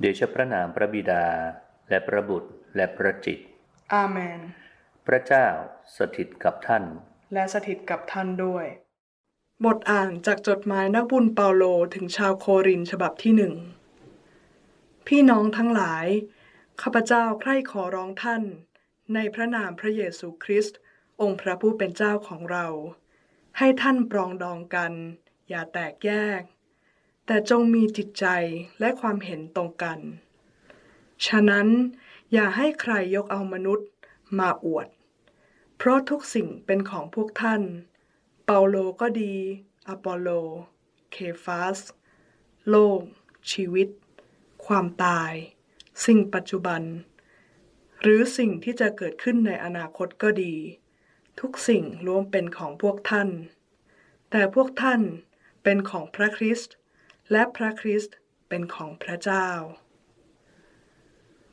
เดชะพระนามพระบิดา และพระบุตรและพระจิต อาเมน พระเจ้าสถิตกับท่าน และสถิตกับท่านด้วย บทอ่านจากจดหมายนักบุญเปาโลถึงชาวโครินธ์ฉบับที่หนึ่ง พี่น้องทั้งหลาย ข้าพเจ้าใคร่ขอร้องท่าน ในพระนามพระเยซูคริสต์องค์พระผู้เป็นเจ้าของเรา ให้ท่านปรองดองกัน อย่าแตกแยก แต่จงมีจิตใจและความเห็นตรงกัน ฉะนั้นอย่าให้ใครยกเอามนุษย์มาอวด เพราะทุกสิ่งเป็นของพวกท่าน เปาโลก็ดี อปอลโล เคฟาส โลก ชีวิต ความตาย สิ่งปัจจุบัน หรือสิ่งที่จะเกิดขึ้นในอนาคตก็ดี ทุกสิ่งล้วนเป็นของพวกท่าน แต่พวกท่านเป็นของพระคริสต์ และพระคริสต์เป็นของพระเจ้า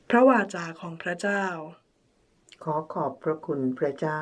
พระวาจาของพระเจ้า ขอขอบพระคุณพระเจ้า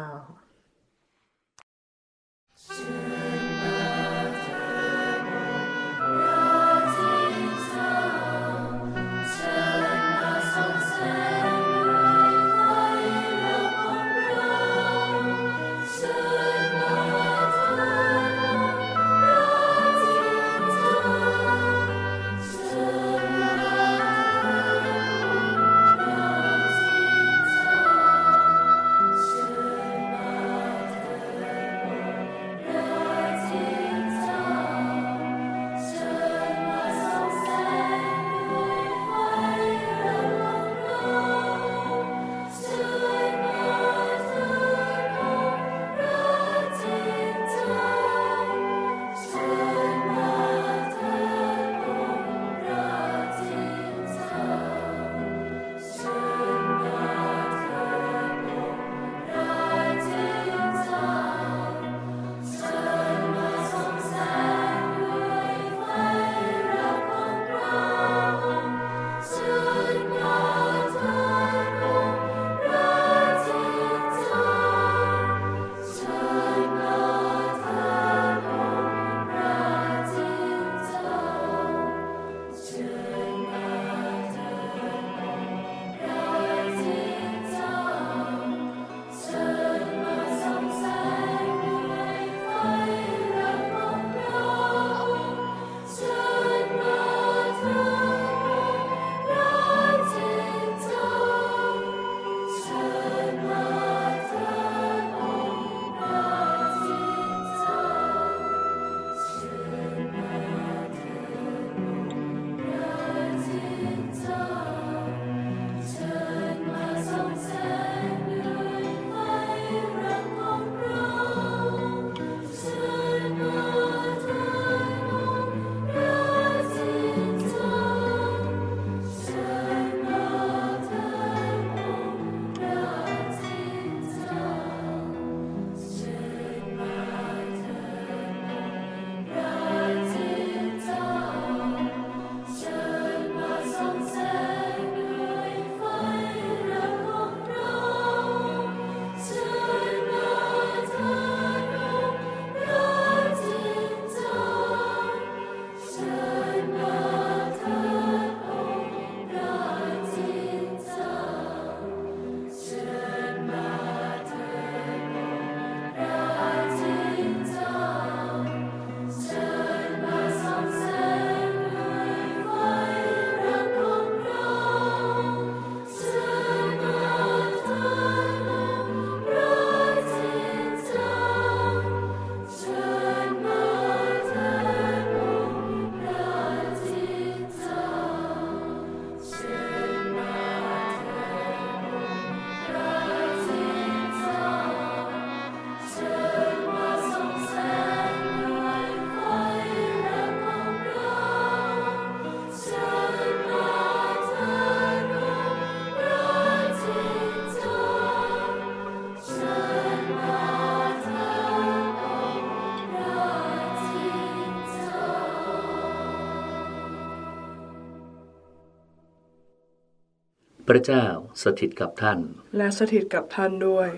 พระเจ้าสถิตกับท่าน และสถิตกับท่านด้วย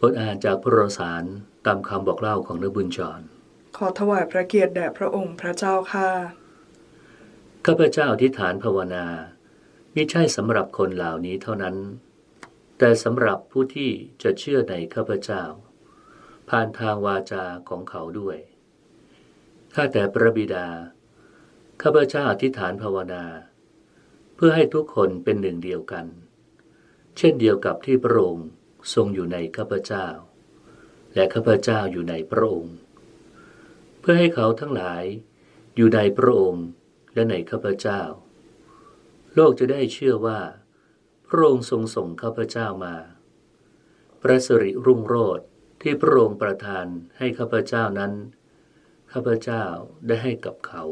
บทอ่านจากพระโรสารตามคำบอกเล่าของนบุญจร ขอถวายพระเกียรติแด่พระองค์พระเจ้าข้าข้าพเจ้าอธิษฐานภาวนามิใช่สำหรับคนเหล่านี้เท่านั้น แต่สำหรับผู้ที่จะเชื่อในข้าพเจ้า ผ่านทางวาจาของเขาด้วยข้าแต่พระบิดาข้าพเจ้าอธิษฐานภาวนาเพื่อให้ทุกคนเป็นหนึ่งเดียวกัน เช่นเดียวกับที่พระองค์ทรงอยู่ในข้าพเจ้า และข้าพเจ้าอยู่ในพระองค์ เพื่อให้เขาทั้งหลายอยู่ในพระองค์และในข้าพเจ้า โลกจะได้เชื่อว่า พระองค์ทรงส่งข้าพเจ้ามา พระสิริรุ่งโรจน์ที่พระองค์ประทานให้ข้าพเจ้านั้น ข้าพเจ้าได้ให้กับเขา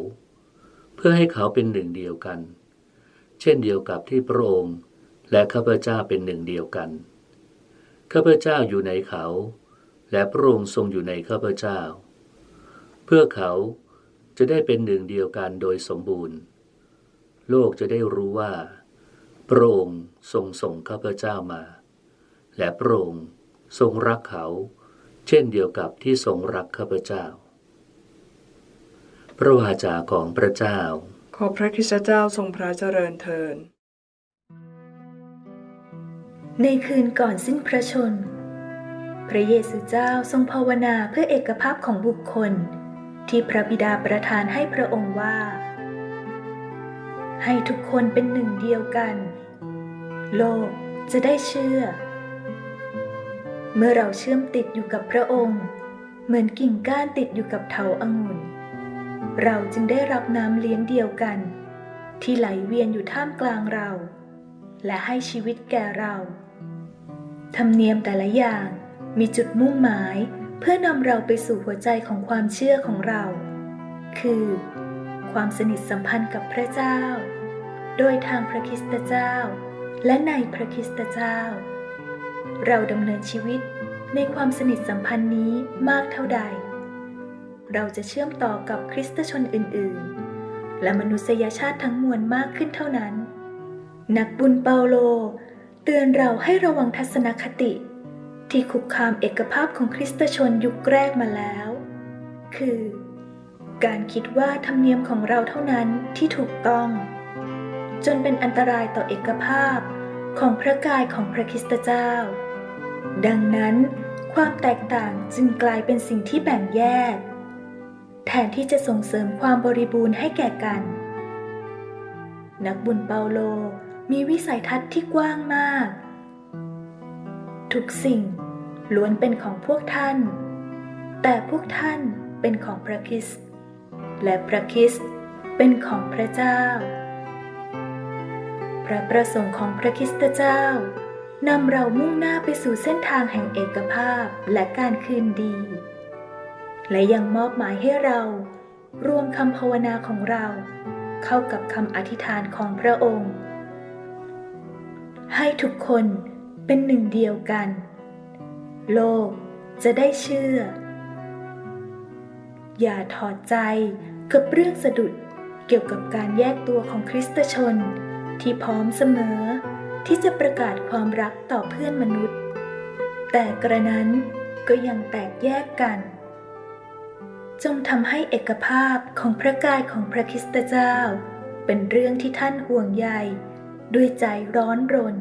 เพื่อให้เขาเป็นหนึ่งเดียวกัน เช่นเดียวกับที่พระองค์ และข้าพเจ้าเป็นหนึ่งเดียวกัน ข้าพเจ้าอยู่ในเขา และพระองค์ทรงอยู่ในข้าพเจ้า เพื่อเขาจะได้เป็นหนึ่งเดียวกันโดยสมบูรณ์ โลกจะได้รู้ว่า พระองค์ทรงส่งข้าพเจ้ามา และพระองค์ทรงรักเขา เช่นเดียวกับที่ทรงรักข้าพเจ้า พระวาจาของพระเจ้า ขอพระคริสตเจ้าทรงพระเจริญเทิน ในคืนก่อนสิ้นพระชน พระเยซูเจ้าทรงภาวนาเพื่อเอกภาพของบุคคล ที่พระบิดาประทานให้พระองค์ว่า ให้ทุกคนเป็นหนึ่งเดียวกัน โลกจะได้เชื่อ เมื่อเราเชื่อมติดอยู่กับพระองค์ เหมือนกิ่งก้านติดอยู่กับเถาองุ่น เราจึงได้รับน้ำเลี้ยงเดียวกัน ที่ไหลเวียนอยู่ท่ามกลางเรา และให้ชีวิตแก่เราธรรมเนียมแต่ละอย่างมีจุดมุ่งหมายเพื่อนำเราไปสู่หัวใจของความเชื่อของเรา คือ ความสนิทสัมพันธ์กับพระเจ้า โดยทางพระคิสตเจ้า และในพระคิสตเจ้า เราดำเนินชีวิตในความสนิทสัมพันธ์นี้มากเท่าใด เราจะเชื่อมต่อกับคริสตชนอื่น ๆ และมนุษยชาติทั้งมวลมากขึ้นเท่านั้น นักบุญเปาโล เตือนเราให้ระวังทัศนคติ ที่คุกคามเอกภาพของคริสตชนยุคแรกมาแล้ว คือ การคิดว่าธรรมเนียมของเราเท่านั้นที่ถูกต้อง จนเป็นอันตรายต่อเอกภาพของพระกายของพระคริสตเจ้า ดังนั้นความแตกต่างจึงกลายเป็นสิ่งที่แบ่งแยก แทนที่จะส่งเสริมความบริบูรณ์ให้แก่กัน นักบุญเปาโลมีวิสัยทัศน์ที่กว้างมาก ทุกสิ่งล้วนเป็นของพวกท่าน แต่พวกท่านเป็นของพระคริสต์และพระคริสต์เป็นของพระเจ้า พระประสงค์ของพระคริสตเจ้านำเรามุ่งหน้าไปสู่เส้นทางแห่งเอกภาพและการคืนดี และยังมอบหมายให้เรา รวมคำภาวนาของเรา เข้ากับคำอธิษฐานของพระองค์ ให้ทุกคนเป็นหนึ่งเดียวกัน โลกจะได้เชื่อ อย่าถอดใจกับเรื่องสะดุดเกี่ยวกับการแยกตัวของคริสตชนที่พร้อมเสมอที่จะประกาศความรักต่อเพื่อนมนุษย์ แต่กระนั้นก็ยังแตกแยกกัน จงทำให้เอกภาพของพระกายของพระคริสตเจ้า เป็นเรื่องที่ท่านห่วงใยด้วยใจร้อนรน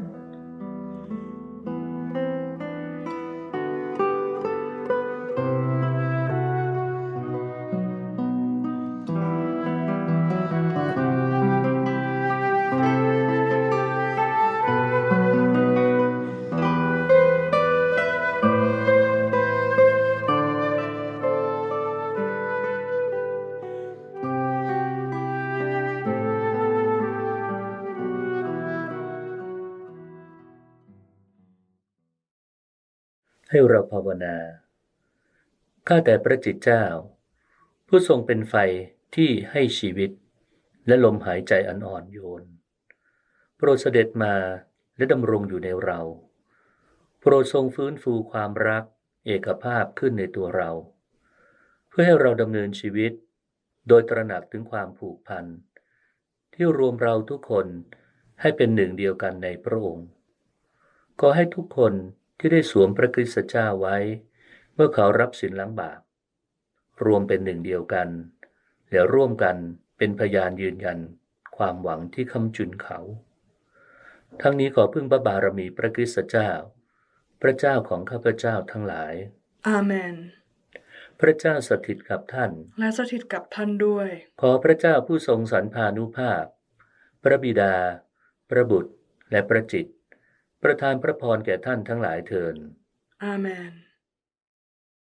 ให้เราภาวนา ข้าแต่พระจิตเจ้า ผู้ทรงเป็นไฟที่ให้ชีวิต และลมหายใจอันอ่อนโยน โปรดเสด็จมาและดำรงอยู่ในเรา โปรดทรงฟื้นฟูความรักเอกภาพขึ้นในตัวเรา เพื่อให้เราดำเนินชีวิต โดยตระหนักถึงความผูกพัน ที่รวมเราทุกคนให้เป็นหนึ่งเดียวกันในพระองค์ ขอให้ทุกคน ที่ได้สวมพระคริสตเจ้าไว้ เมื่อเขารับสินล้างบาป รวมเป็นหนึ่งเดียวกัน และร่วมกันเป็นพยานยืนยันความหวังที่คำจุนเขา ทั้งนี้ขอพึ่งพระบารมีพระคริสตเจ้า พระเจ้าของข้าพเจ้าทั้งหลาย อาเมน พระเจ้าสถิตกับท่าน และสถิตกับท่านด้วย ขอพระเจ้าผู้ทรงสรรพานุภาพ พระบิดา พระบุตร และพระจิต ประทานพระพรแก่ท่านทั้งหลายเทินอาเมน